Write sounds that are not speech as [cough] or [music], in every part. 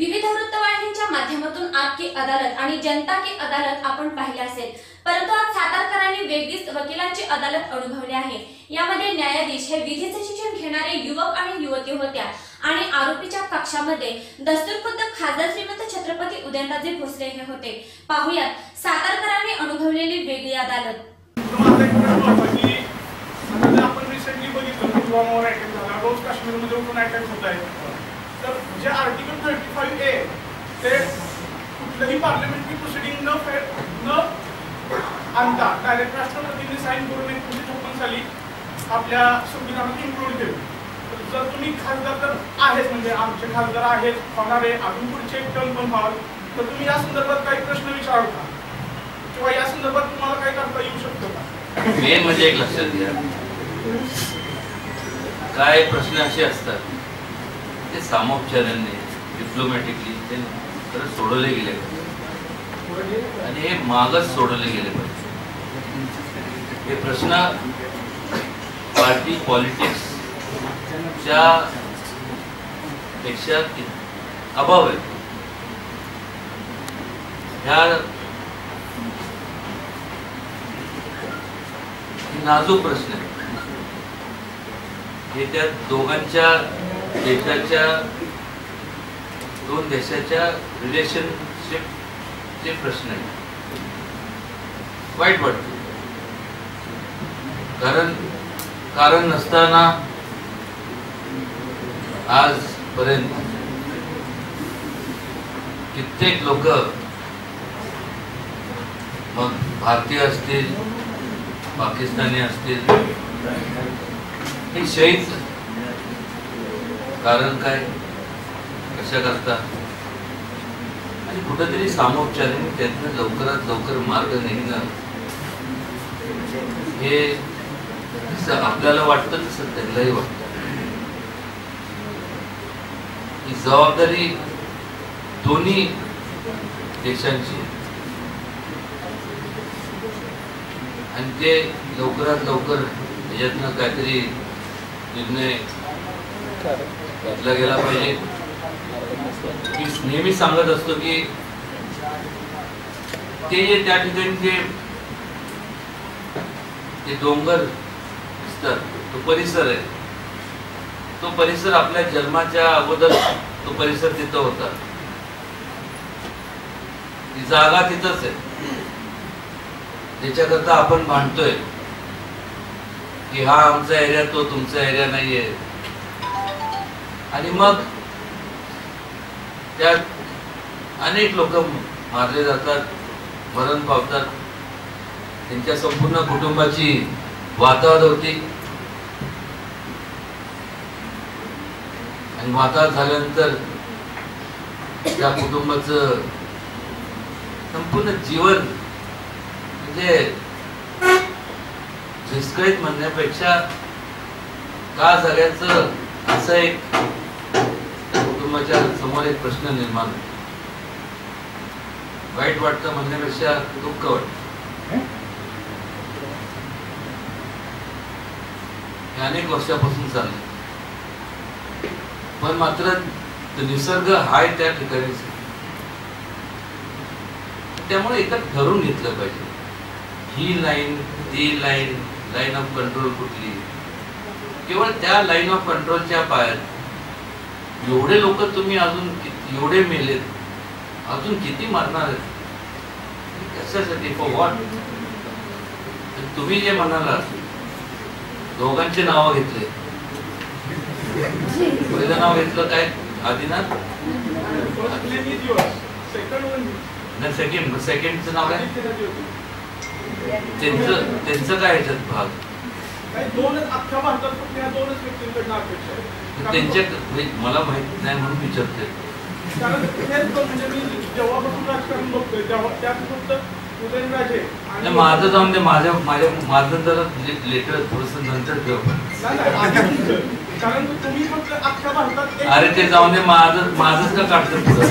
विविध वृत्तवाहिनीच्या माध्यमातून आपकी अदालत आणि जनता की अदालत आपण पाहिले असेल. परंतु आज सातारकरांनी वेगळीच वकिलांची अदालत अनुभवली आहे. यामध्ये न्यायाधीश हे विधीचे शिक्षण घेणारे युवक आणि युवती होत्या आणि आरोपीच्या कक्षामध्ये दस्तूरखुद्द खासदार श्रीमंत छत्रपती उदयनराजे भोसले हे होते. पाहुयात सातारकरांनी अनुभवलेली वेगळी अदालत. आपण रिसेंटली बघितलं पुलवामावर अटॅक झाला. रोज काश्मीरमध्ये उठून अटॅक होत आहे तर जे आर्टिकल थर्टी फाईव्ह ए ते कुठलंही पार्लमेंटरी प्रोसिडिंग न फे न आणता डायरेक्ट राष्ट्रपतींनी साईन करून एकोणीसशे छप्पन साली आपल्या संविधानात इन्क्लूड केलं. तर जर तुम्ही खासदार तर आहेच म्हणजे आमचे खासदार आहेत होणार आहे अजून पुढचे एक टर्म पण व्हाल तर तुम्ही या संदर्भात काही प्रश्न विचाराल का? किंवा या संदर्भात तुम्हाला काय करता येऊ शकतं का? मेन म्हणजे एक लक्षात घ्या. काय प्रश्न असे असतात? ते सामोपचाराने डिप्लोमॅटिकली ते तर सोडवले गेले पाहिजे. आणि हे मागच सोडवले गेले पाहिजे. हे प्रश्न पार्टी पॉलिटिक्सच्या पेक्षा अभाव आहे. ह्या नाजूक प्रश्न आहे. हे त्या दोघांच्या देशाच्या दोन देशाच्या रिलेशनशिपचे प्रश्न आहे वाईट वाटत. कारण कारण नसताना आजपर्यंत कित्येक लोक मग भारतीय असतील पाकिस्तानी असतील हे शहीद कारण काय? कशा करता? आणि कुठंतरी सामोपचाराने त्यातनं लवकरात लवकर मार्ग निघणं. हे आपल्याला वाटतं तसं त्यांनाही वाटतं. ही जबाबदारी दोन्ही देशांची आणि ते लवकरात लवकर याच्यातनं काहीतरी निर्णय घेतला गेला पाहिजे. मी नेहमी सांगत असतो की ते जे त्या ठिकाणी जे ते डोंगर दिसतात तो परिसर आहे. तो परिसर आपल्या जन्माच्या अगोदर तो परिसर तिथं होता. ती जागा तिथंच आहे. त्याच्याकरता आपण भांडतोय की हा आमचा एरिया तो तुमचा एरिया नाहीये. आणि मग त्यात अनेक लोक मारले जातात मरण पावतात. त्यांच्या संपूर्ण कुटुंबाची वाताहत होती. आणि वाताहत झाल्यानंतर त्या कुटुंबाचं संपूर्ण जीवन म्हणजे झिस्कळीत म्हणण्यापेक्षा का झाल्याचं असं एक कुटुंबाच्या समोर एक प्रश्न निर्माण होतो. वाईट वाटतं म्हणण्यापेक्षा दुःख वाटतं. हे? अनेक वर्षापासून चाललंय. पण मात्र तो निसर्ग हाय त्या ठिकाणीच आहे. त्यामुळे एकच ठरवून घेतलं पाहिजे. ही लाईन ती लाईन लाईन ऑफ कंट्रोल कुठली? केवळ त्या लाईन ऑफ कंट्रोलच्या पायात एवढे लोक तुम्ही अजून एवढे मेलेत अजून किती मरणार आहेत? कशासाठी फॉर व्हॉट तुम्ही जे म्हणाला दोघांचे नाव घेतले. पहिलं नाव घेतलं काय? आदिनाथ? सेकंड वन नाही सेकंड सेकंडचं नाव काय? त्यांचं त्यांचं काय ह्याच्यात भाग? दोनच अख्ख्या भारतात दोनच व्यक्तींकडनं अपेक्षा आहे. त्यांच्या म्हणजे मला माहीत नाही म्हणून विचारते कारण हेच तो म्हणजे मी जेव्हापासून राजकारण बघतोय तेव्हा त्यात फक्त उदयनराजे नाही, माझं जाऊन दे माझ्या माझ्या माझं जरा लेटर थोडस नंतर ठेव. कारण तुम्ही फक्त अख्ख्या भारतात अरे ते जाऊन दे माझं माझंच का काढतं पुढं?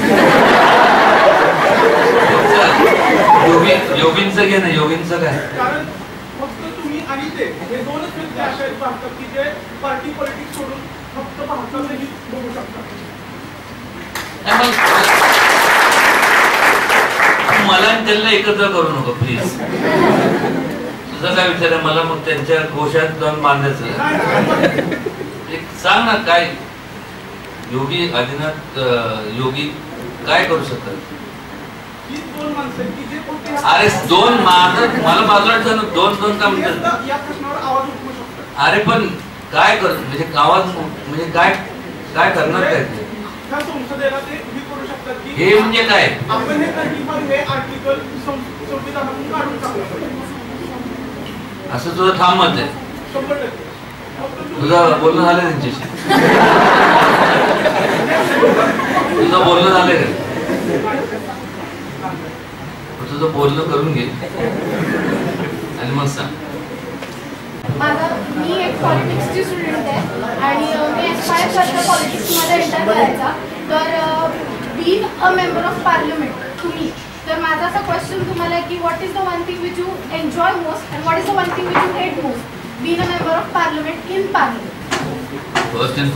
योगी योगींचं घे ना योगींचं काय? कारण फक्त तुम्ही आणि ते हे दोनच व्यक्ती अशा आहेत भारतात की जे पार्टी पॉलिटिक्स सोडून फक्त बघू मला त्यांना एकत्र करू नको प्लीज तुझा काय विचार आहे? मला मग त्यांच्या कोशात जाऊन बांधायचं एक सांग ना काय योगी आदिनाथ योगी काय करू शकतात? अरे दोन माझं मला बाजूला दोन दोन काम करतात या प्रश्नावर आवाज उठवू शकतात. अरे पण काय कर म्हणजे आवाज म्हणजे काय काय करणार काय ते? संसदेला ते हे म्हणजे काय? असं तुझं ठाम मत आहे. तुझं बोलणं झालं त्यांच्याशी. तुझं बोलणं झालंय का? तुझं बोलणं करून घे. आणि मग सांग. माझा मी एक पॉलिटिक्सची स्टुडंट आहे आणि मी एक्सपायर करता पॉलिटिक्समध्ये एंटर करायचा. तर been a member of parliament तुम्ही. तर माझा असा क्वेश्चन तुम्हाला आहे की what is the one thing which you enjoy most and what is the one thing which you hate most been a member of parliament in parliament First and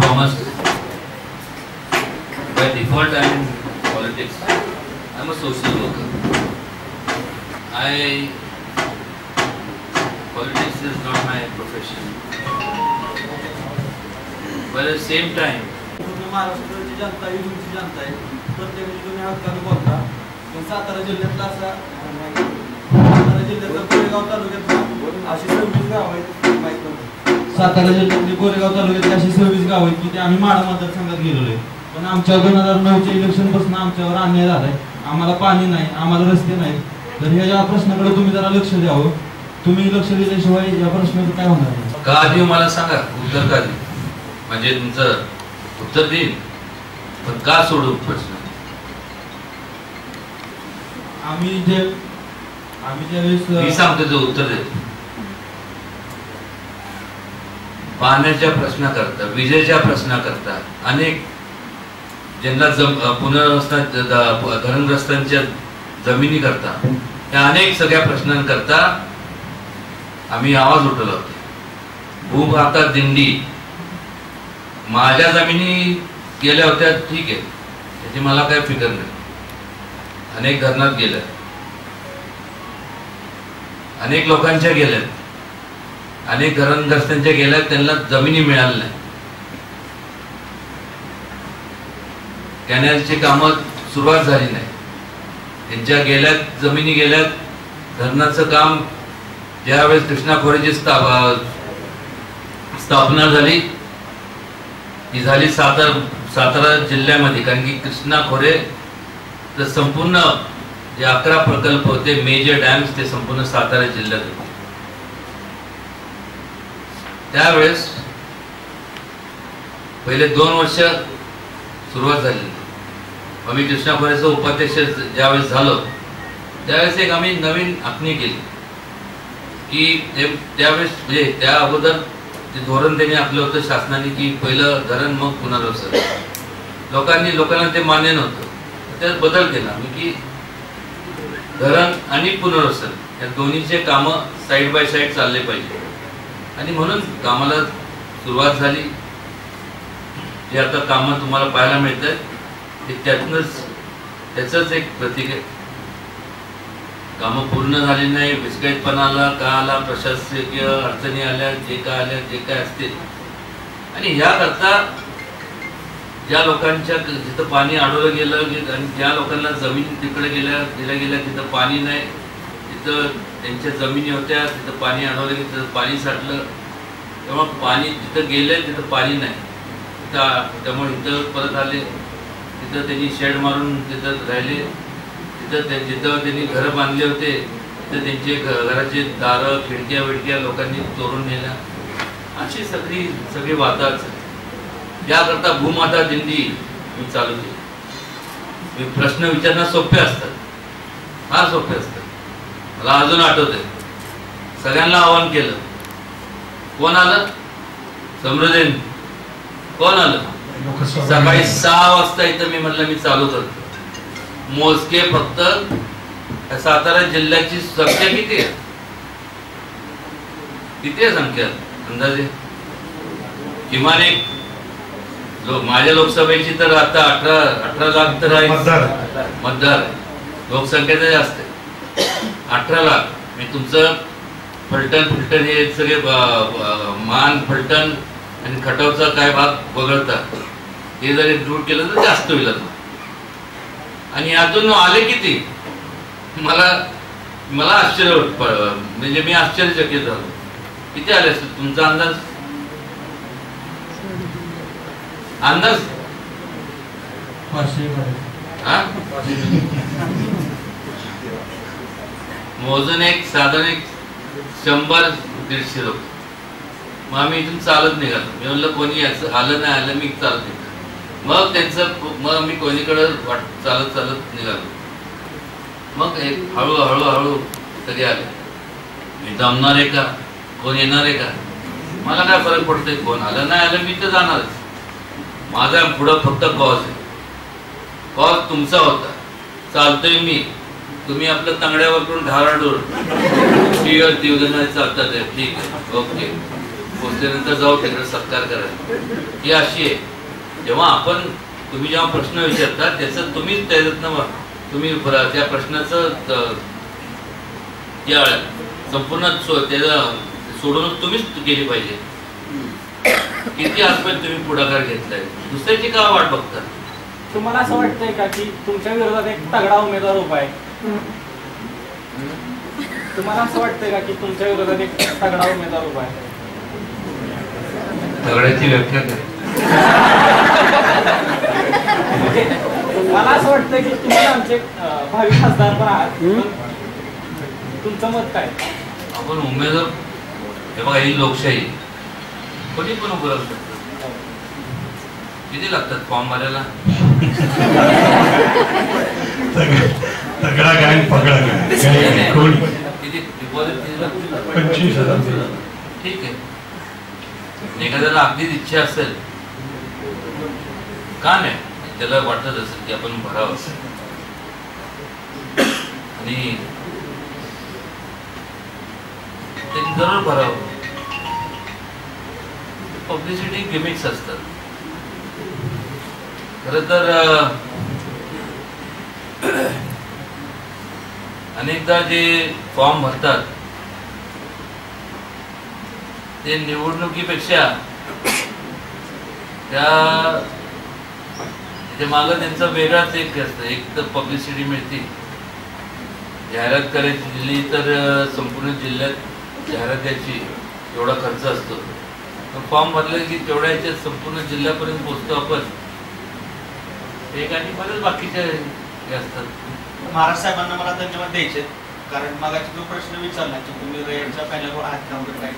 by default I am politics I am a social worker I politics is not my profession. But at the same time, महाराष्ट्राची जनता ही तुमची जनता आहे. प्रत्येकाची तुम्ही हक्काने बोलता. पण सातारा जिल्ह्यातला असा सातारा जिल्ह्यातला कोरेगाव तालुक्यातला अशी सव्वीस गाव आहेत. माहीत नव्हतं. सातारा जिल्ह्यातली कोरेगाव तालुक्यातली अशी सव्वीस गाव आहेत की ते आम्ही माडा मतदारसंघात गेलेलो आहे. पण आमच्या दोन हजार नऊच्या इलेक्शनपासून आमच्यावर अन्याय झालाय. आम्हाला पाणी नाही आम्हाला रस्ते नाही तर ह्या प्रश्नाकडे तुम्ही जरा लक्ष द्यावं हो. तुम्ही लक्ष दिल्याशिवाय या प्रश्नाचं काय होणार नाही का देऊ मला सांगा उत्तर का देऊ म्हणजे तुमचं उत्तर देईन पण का सोडू प्रश्न? आम्ही जे आम्ही ज्यावेळेस मी सांगतो ते उत्तर देतो. पाण्याच्या प्रश्नाकरता विजेच्या प्रश्नाकरता अनेक ज्यांना जम पुनर्वसना धरणग्रस्तांच्या जमिनी करता त्या अनेक सगळ्या प्रश्नांकरता आम्ही आवाज उठवला. होता भूम आता दिंडी. माझ्या जमिनी गेल्या होत्या ठीक आहे. त्याची मला काय फिकर नाही. अनेक धरणात गेल्या. अनेक लोकांच्या गेल्यात अनेक घरणग्रस्तांच्या गेल्यात त्यांना जमिनी मिळाल्या नाही. कॅनलची कामं सुरुवात झाली नाही. त्यांच्या गेल्यात जमिनी गेल्यात धरणाचं काम ज्यावेळेस कृष्णा खोरेची स्थापना झाली ती झाली सातारा सातारा जिल्ह्यामध्ये. कारण की कृष्णा खोरे तर संपूर्ण जे अकरा प्रकल्प होते मेजर डॅम्स ते संपूर्ण सातारा जिल्ह्यात होते. त्यावेळेस पहिले दोन वर्ष सुरुवात झाली. आम्ही कृष्णा खोरेचं उपाध्यक्ष ज्यावेळेस झालो त्यावेळेस एक आम्ही नवीन आखणी केली. की ते- त्यावेळेस म्हणजे त्या अगोदर ते धोरण त्यांनी आपलं होतं शासनाने की पहिलं धरण मग पुनर्वसन. लोकांनी लोकांना ते मान्य नव्हतं. त्यात बदल केला. म्हणजे की धरण आणि पुनर्वसन या दोन्हीचे कामं साईड बाय साईड चालले पाहिजे. आणि म्हणून कामाला सुरुवात झाली. जे आता कामं तुम्हाला पाहायला मिळत आहेत ते त्यातनंच त्याचंच एक प्रतिक आहे. कामं पूर्ण झाली नाही विस्कळीतपणाला का आला प्रशासकीय अडचणी आल्या जे काय आल्या जे काय असतील. आणि ह्याकरता ज्या लोकांच्या जिथं पाणी अडवलं गेलं आणि ज्या लोकांना जमीन तिकडे गेल्या दिल्या गेल्या तिथं पाणी नाही तिथं त्यांच्या जमिनी होत्या तिथं पाणी अडवलं गेलं तिथं पाणी साठलं. तेव्हा पाणी जिथं गेलं तिथं पाणी नाही. तिथं त्यामुळे इथं परत आले. तिथं त्यांनी शेड मारून तिथं राहिले. तिथं जिथं त्यांनी घरं बांधले होते तिथं त्यांचे घराचे दारं खिडक्या विडक्या लोकांनी चोरून नेल्या. अशी सगळी सगळी वाताच याकरता भूमाता दिंडी मी चालू केली. मी प्रश्न विचारणं सोपे असतात. फार सोपे असतात. मला अजून आठवत सगळ्यांना आवाहन केलं. कोण आलं? समृद्धीन. कोण आलं? सकाळी सहा वाजता इथं मी म्हटलं मी चालू करतो. मोजके फक्त सातारा जिल्ह्याची संख्या किती आहे? किती आहे संख्या? अंदाजे? किमान एक लोक माझ्या लोकसभेची तर आता अठरा अठरा लाख तर आहे. मतदार. लोकसंख्या तर जास्त आहे. अठरा लाख. मी तुमचं फलटण फलटण हे सगळे मान फलटण आणि खटावचा काय भाग वगळता हे जर इंक्लूड केलं तर जास्त होईल. आणि यातून आले किती? मला मला आश्चर्य म्हणजे मी आश्चर्यचकित झालो. किती आले असतील तुमचा अंदाज? अंदाज? हा? मोजून एक साधारण एक शंभर दीडशे लोक. मग आम्ही इथून चालत निघालो. मी म्हणलं कोणी आलं नाही आलं मी चालत मग त्यांचं मग मी कोणीकडे वाट चालत चालत निघालो. मग एक हळू हळू हळू कधी आले. मी जमणार आहे का? कोण येणार आहे का? मला काय फरक पडतोय? कोण आलं नाही आलं मी तर जाणारच. माझा पुढं फक्त कॉज आहे. कॉज तुमचा होता. चालतोय मी. तुम्ही आपलं तांगड्यावर करून ढाराडूर ठीक आहे दिवजन चालतात ठीक आहे. ओके पोचल्यानंतर जाऊ तिकडे सत्कार करायला ही अशी आहे. जेव्हा आपण तुम्ही जेव्हा प्रश्न विचारता त्याचं तुम्हीच त्याच्यातनं तुम्ही त्या प्रश्नाचं संपूर्ण सो- सोडून तुम्हीच केली पाहिजे. किती आजपर्यंत तुम्ही पुढाकार घेतलाय. दुसऱ्याची का वाट बघता? तुम्हाला असं वाटतंय का की तुमच्या विरोधात एक तगडा उमेदवार उभा आहे? तुम्हाला असं वाटतंय का की तुमच्या विरोधात एक तगडा उमेदवार उभा आहे? सगळ्याची व्याख्या काय [laughs] मला असं वाटतंय की तुम्ही आमचे भावी खासदार पण आहात. तुमचं मत काय? आपण उमेदवार हे बघा ही लोकशाही. कोणी पण उभं राहू शकतं. किती लागतात फॉर्म भरायला? तगडा काय पगडा काय कोण किती? डिपॉझिट? पंचवीस हजार. ठीक आहे. एखाद्याला अगदीच इच्छा असेल का नाही त्याला वाटत असेल की आपण भरावं. आणि त्यांनी जरूर भरावं. पब्लिसिटी गिमिक्स असतात. खर तर अनेकदा जे फॉर्म भरतात ते निवडणुकीपेक्षा त्या ते मागं त्यांचा वेगळाच एक असतं. एक तर पब्लिसिटी मिळते. जाहिरात करायची दिली तर संपूर्ण जिल्ह्यात जाहिरात द्यायची. एवढा खर्च असतो. पण फॉर्म भरले की तेवढ्या याच्यात संपूर्ण जिल्ह्यापर्यंत पोहोचतो आपण. एक आणि बरेच बाकीचे हे असतात. महाराज साहेबांना मला धन्यवाद द्यायचे. कारण मागाचा जो प्रश्न विचारला की तुम्ही रेडच्या पॅनलवर आहात का वगैरे काय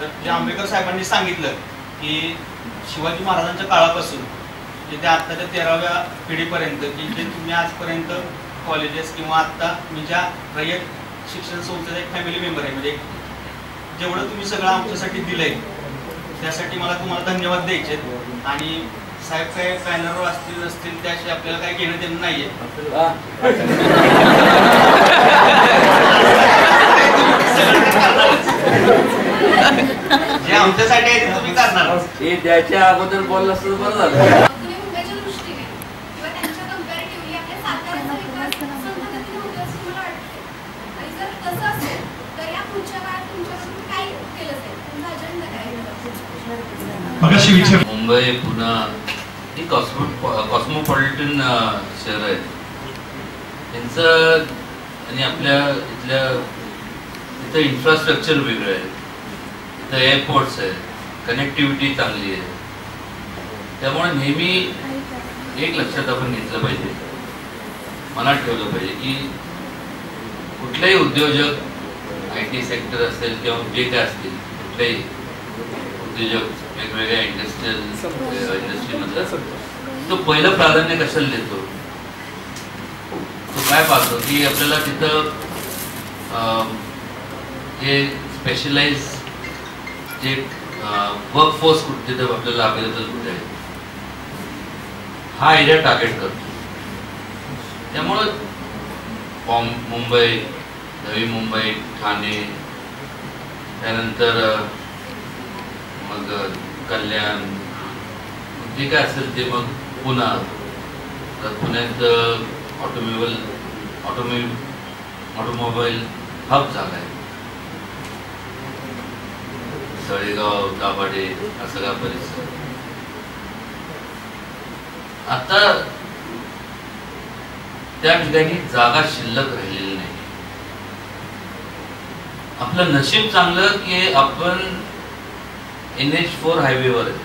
तर जे आंबेडकर साहेबांनी सांगितलं की शिवाजी महाराजांच्या काळापासून जे ते आत्ताच्या तेराव्या पिढीपर्यंत की जे तुम्ही आजपर्यंत कॉलेजेस किंवा आत्ता मी ज्या रयत शिक्षण संस्थेचा एक फॅमिली मेंबर आहे म्हणजे जेवढं तुम्ही सगळं आमच्यासाठी दिलंय त्यासाठी मला तुम्हाला धन्यवाद द्यायचे आणि साहेब काय पॅनलवर असतील नसतील त्याशी आपल्याला काही घेणं देणं नाहीये. जे आमच्यासाठी आहे ते तुम्ही करणार. हे द्यायच्या अगोदर बोललं असतं बरं झालं तुम्ही मुंबईच्या दृष्टीने किंवा त्यांच्या कम्पॅरेटिव्हली आपल्या साताऱ्याचा विकास कसा पद्धतीने होतो असं मला वाटतं आणि जर तसं असेल तर या पुढच्या काळात तुमच्याकडून काय केलं जाईल तुमचा अजेंडा काय अशी विचार मुंबई पुणे ही कॉस्मो कॉस्मोपॉलिटन शहर आहेत. त्यांचं आणि आपल्या इथल्या इथं इन्फ्रास्ट्रक्चर वेगळं आहे. इथं एअरपोर्ट्स आहे कनेक्टिव्हिटी चांगली आहे. त्यामुळे नेहमी एक लक्षात आपण घेतलं पाहिजे. मनात ठेवलं पाहिजे की कुठलाही उद्योजक आय टी सेक्टर असेल किंवा जे काय असतील कुठलेही उद्योजक वेगवेगळ्या इंडस्ट्रियल इंडस्ट्रीमधलं तो पहिलं प्राधान्य कशाला देतो? काय पाहतो? की आपल्याला तिथं जे स्पेशलाइज जे वर्क फोर्स कुठे तिथं आपल्याला अवेलेबल कुठे आहे हा एरिया टार्गेट करतो. त्यामुळं मुंबई नवी मुंबई ठाणे त्यानंतर मग कल्याण. जे काय असेल ते मग पुन्हा. तर पुण्यात ऑटोमोबाईल ऑटोमे ऑटोमोबाईल हब झाला आहे. तळेगाव दाभाडे हा सगळा परिसर. आता त्या ठिकाणी जागा शिल्लक राहिलेली नाही. आपलं नशीब चांगलं की आपण एन एच फोर हायवेवर आहे.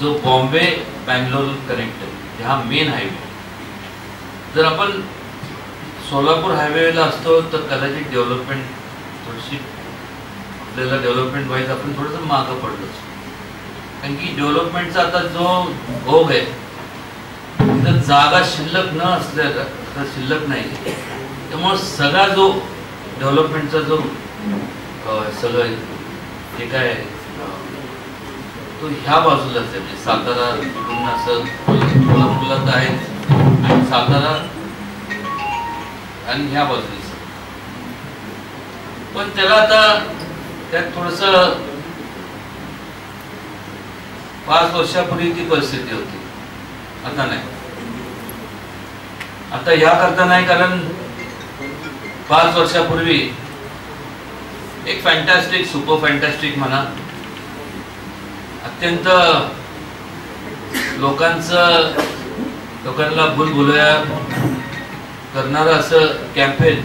जो बॉम्बे बँगलोर कनेक्ट आहे. हा मेन हायवे जर आपण सोलापूर हायवेला असतो तर कदाचित डेव्हलपमेंट थोडीशी आपल्याला डेव्हलपमेंट वाईज आपण थोडंसं मागं पडलो कारण की डेव्हलपमेंटचा आता जो भोग आहे तर जागा शिल्लक न असल्या शिल्लक नाही. त्यामुळे सगळा जो डेव्हलपमेंटचा जो सगळं जे काय तो ह्या बाजूलाच आहे. म्हणजे सातारा तिकडून असं कोल्हापूरला तर आहेच आणि सातारा आणि ह्या बाजूला पण त्याला आता त्यात थोडस पाच वर्षापूर्वी ती परिस्थिती होती. आता नाही. आता या करता नाही कारण पाच वर्षापूर्वी एक फॅन्टॅस्टिक सुपर फॅन्टॅस्टिक म्हणा अत्यंत लोकांचं लोकांना भूलभुलया करणारं असं कॅम्पेन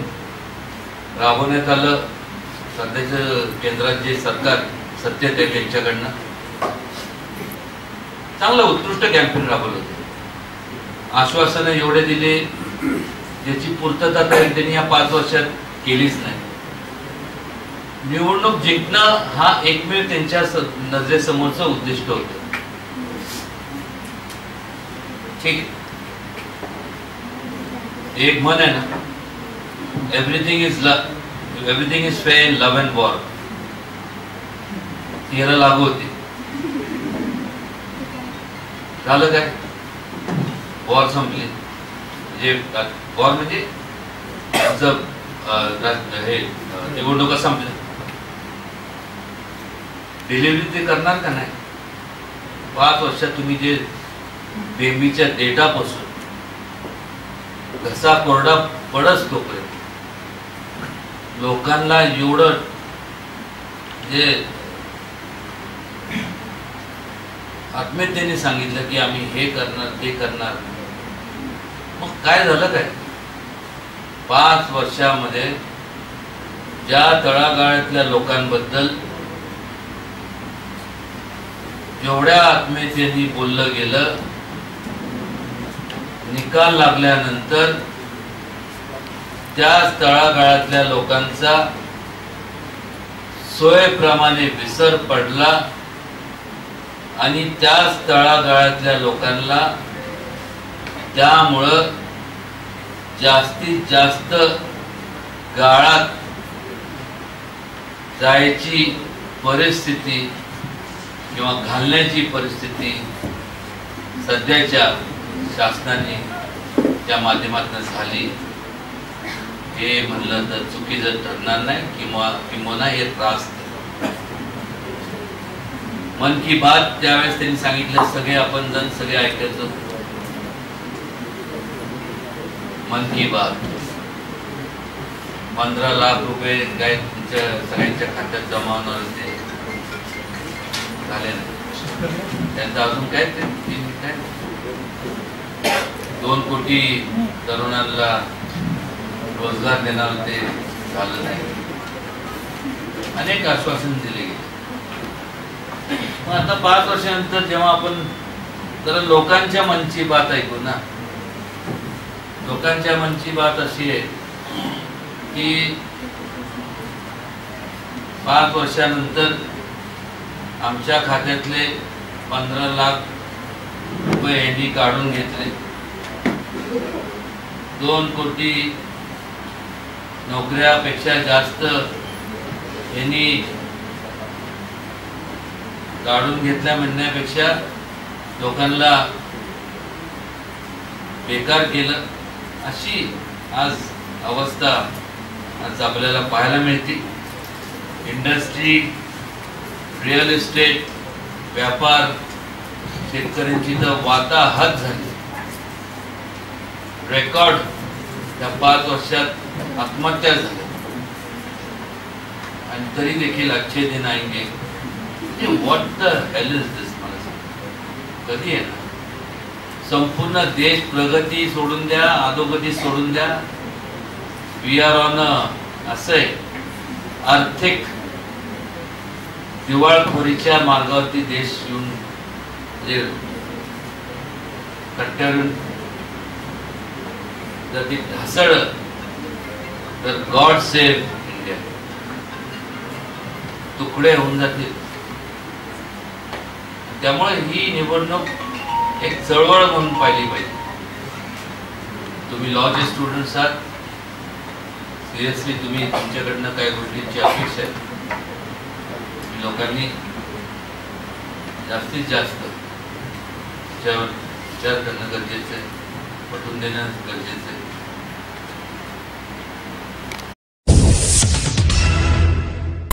राबवण्यात आलं. सध्याचं केंद्रात जे सरकार सत्तेत आहे त्यांच्याकडनं. चांगलं उत्कृष्ट कॅम्पेन राबवलं. होतं आश्वासनं एवढे दिले ज्याची पूर्तता तरी त्यांनी या पाच वर्षात केलीच नाही. निवडणूक जिंकणं हा एकमेव त्यांच्या नजरेसमोरच उद्दिष्ट होत. ठीक एक मन आहे ना everything is everything is fair in love and war याला लागू होती. झालं काय? वॉर संपली. म्हणजे वॉर म्हणजे आमचं, हे निवडणुका संपल्या. डिलिव्हरी ते करणार का नाही? पाच वर्षात तुम्ही जे बेबीच्या डेटापासून घसा कोरडा पडस तोपर्यंत लोकांना एवढं जे आत्मीयतेने सांगितलं की आम्ही हे करणार ते करणार. मग काय झालं काय? पाच वर्षामध्ये ज्या तळागाळातल्या लोकांबद्दल तेवढ्या आत्मीयतेने बोललं गेलं निकाल लागल्यानंतर त्या तळागाळातल्या लोकांचा सोयप्रमाणे विसर पडला आणि त्याच तळागाळातल्या लोकांना त्यामुळं जास्तीत जास्त गाळात जायची परिस्थिती किंवा घालण्याची परिस्थिती सध्याच्या शासनाने त्या माध्यमातून झाली. हे म्हणलं तर चुकीचं ठरणार नाही किंवा किंवा हे त्रास मन की बात त्यावेळेस त्यांनी सांगितलं सगळे आपण जण सगळे ऐकायचो. मन की बात. पंधरा लाख रुपये काय तुमच्या सगळ्यांच्या खात्यात जमा होणार होते. झाले नाही त्यांचं अजून काय ते? काय दोन कोटी तरुणांना रोजगार देणार ते झालं नाही. अनेक आश्वासन दिले गेले. मग आता पाच वर्षानंतर जेव्हा आपण तर लोकांच्या मनची बात ऐकू ना लोकांच्या मनची बात अशी आहे की पाच वर्षानंतर आमच्या खात्यातले पंधरा लाख रुपये यांनी काढून घेतले. दोन कोटी नोकऱ्यापेक्षा जास्त यांनी काढून घेतल्या म्हणण्यापेक्षा लोकांना बेकार केलं. अशी आज अवस्था आज आपल्याला पाहायला मिळते. इंडस्ट्री रिअल इस्टेट व्यापार शेतकऱ्यांची तर वाताहत झाली. रेकॉर्ड त्या पाच वर्षात आत्महत्या झाल्या आणि तरी देखील अच्छे दिन आएंगे. What the hell is this मला सांग. कधी येणार? संपूर्ण देश प्रगती सोडून द्या अधोगती सोडून द्या. वी आर ऑन असं आहे. आर्थिक दिवाळखोरीच्या मार्गावरती देश येऊन म्हणजे कट्ट्यावरून जर ती ढासळलं तर गॉड सेव्ह इंडिया तुकडे होऊन जातील. त्यामुळे ही निवडणूक एक चळवळ म्हणून पाहिली पाहिजे. तुम्ही लॉचे स्टुडंट्स आहात. सिरियसली तुम्ही तुमच्याकडनं काही गोष्टींची अपेक्षा आहे लोकांनी जास्तीत जास्त त्याच्यावर विचार करणं गरजेचं आहे पटवून देणं गरजेचं आहे.